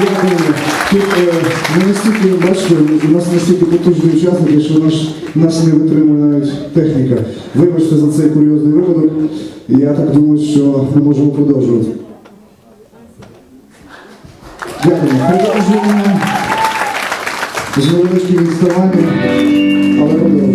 Дякую. Тут е, ми настільки бачите, у нас настільки потужні учасники, що наш, нас не витримує навіть техніка. Вибачте за цей курйозний випадок. Я так думаю, що ми можемо продовжувати. Дякуємо. Продовжуємо з невеличким але продовжуємо.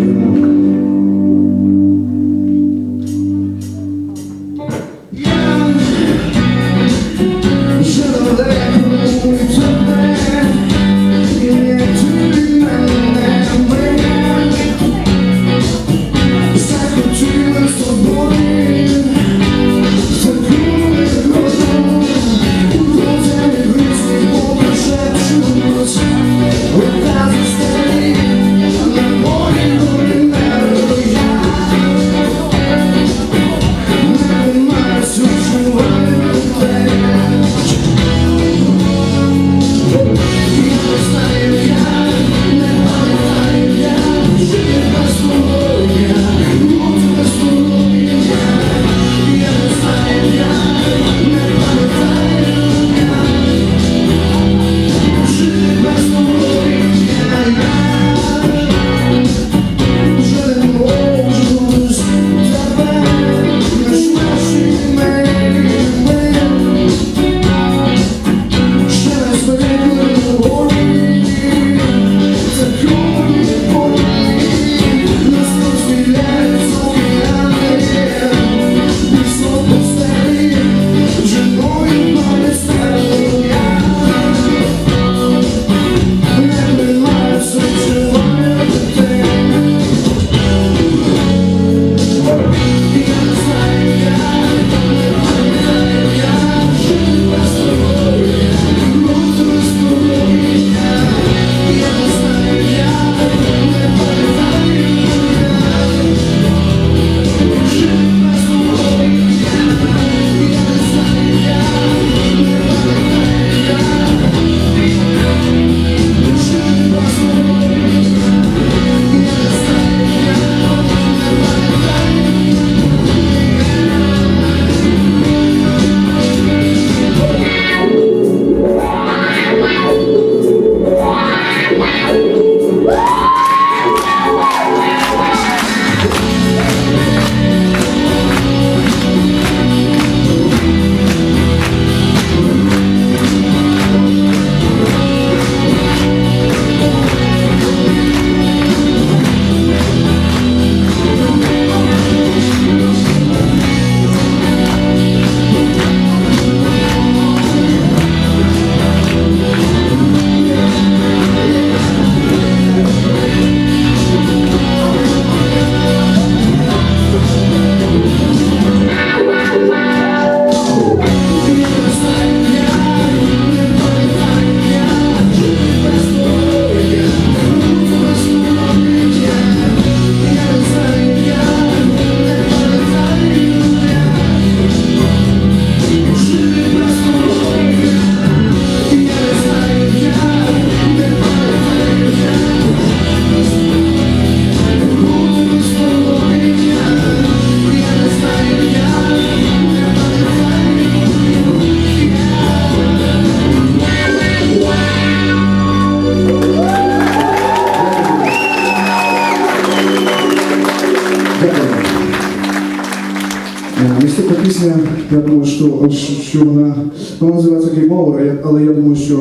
Що, вона, вона називається Game Over, я- але я думаю, що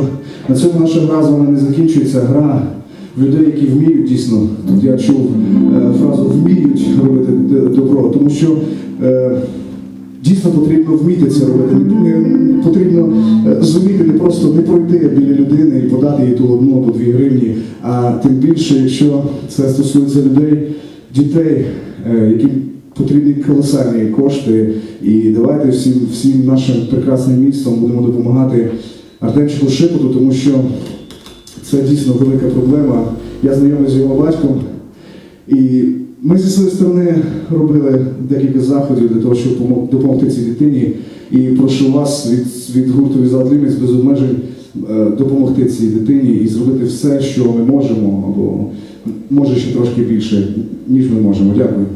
на цьому наша гра з вами не закінчується. Гра в людей, які вміють дійсно. Тут я чув е, фразу вміють робити добро, тому що е, дійсно потрібно вміти це робити. Потрібно е, зуміти не просто не пройти біля людини і подати їй ту одну або дві гривні, а тим більше, якщо це стосується людей, дітей, яким потрібні колосальні кошти. І давайте всім, всім нашим прекрасним містом будемо допомагати Артемчику Шипоту, тому що це дійсно велика проблема. Я знайомий з його батьком. І ми зі своєї сторони робили декілька заходів для того, щоб помо- допомогти цій дитині. І прошу вас від, від гурту Without Limits без обмежень е, допомогти цій дитині і зробити все, що ми можемо, або може ще трошки більше, ніж ми можемо. Дякую.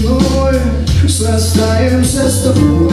Сединой Срастаемся с тобой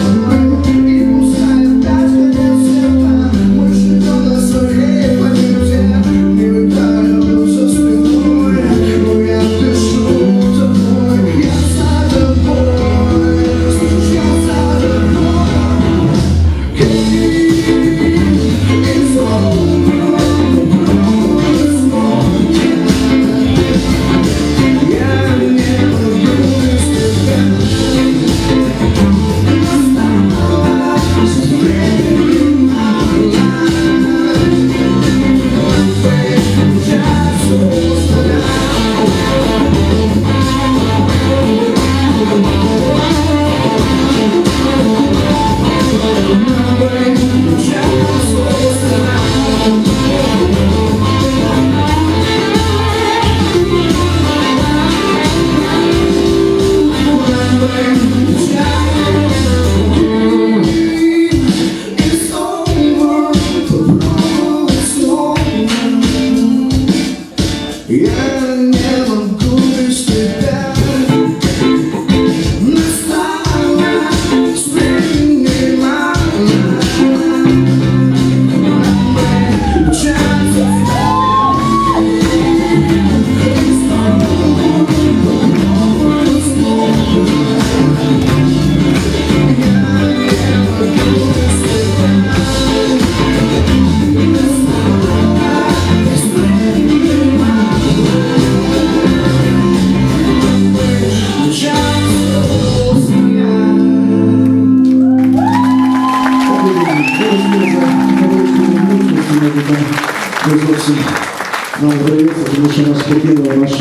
що нас покинула наш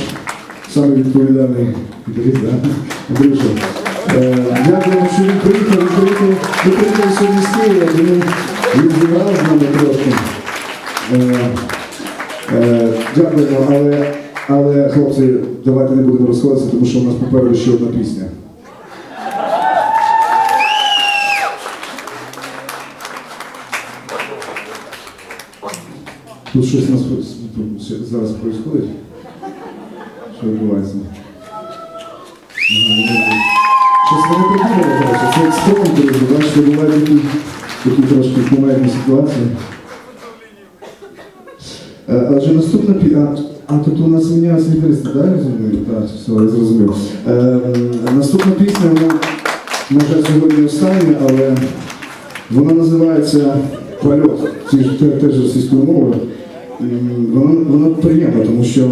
самий відповідальний да? Андрюша. Е, Дякуємо, що він приїхав, він приїхав, він приїхав сьогодні з Києва, тому він зіграв з нами трошки. Е, е, Дякуємо, але, але хлопці, давайте не будемо розходитися, тому що у нас попереду ще одна пісня. Тут щось нас тут зараз відбувається. Що відбувається? Щось не придумали, коротше. Це друзі, бачите, бувають такі, такі трошки кумедні ситуації. Отже, наступна пі... А, тут у нас міняються гітаристи, так, розумію? Так, все, я зрозумів. Наступна пісня, вона, на сьогодні остання, але вона називається Польот. Теж російською мовою. І Вона, вона приємна, тому що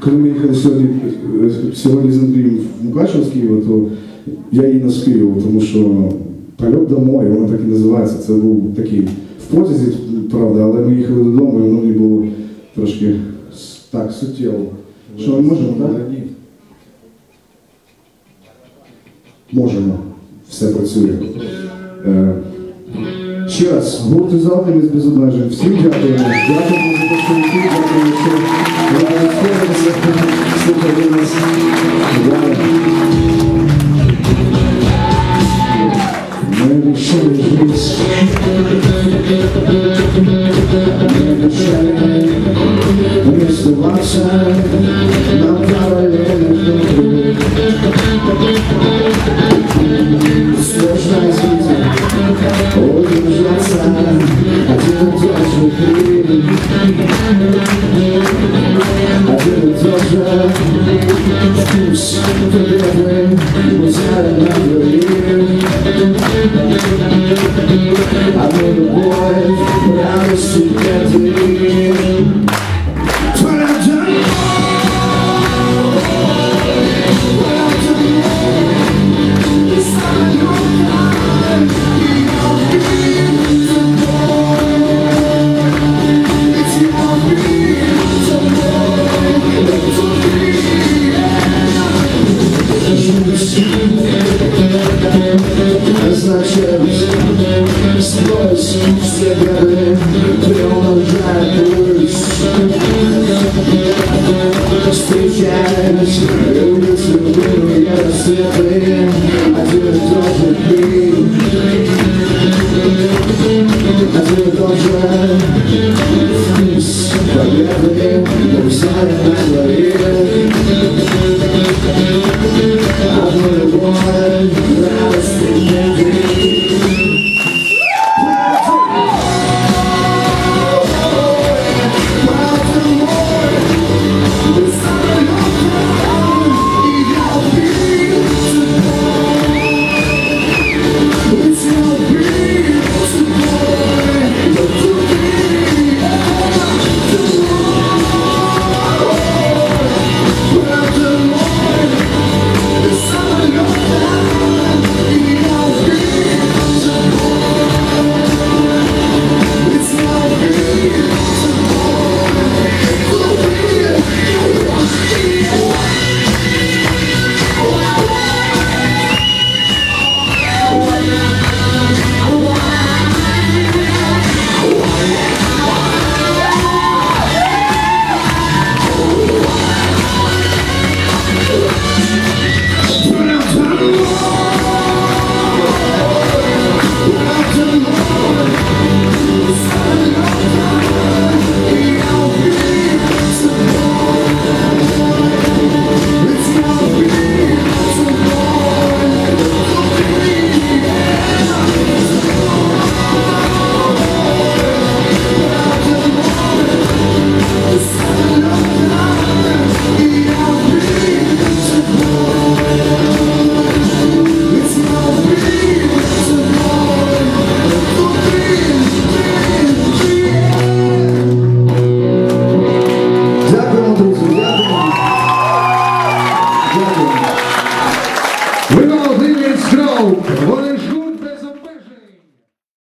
коли ми їхали сьогодні, е, сьогодні з Андрієм в Мукачево з Києва, то я її на тому що польот домой, вона так і називається. Це був такий в потязі, правда, але ми їхали додому, і воно мені було трошки так суттєво. Що ми можемо, так? Можемо. Все працює. Е, Ще раз, із задними без обмежень. Всім дякуємо. Дякуємо за те, дякуємо, що розповідаєте, слухайте нас. Дякую. Мы решили жить, мы решили не сдаваться на I'm sempre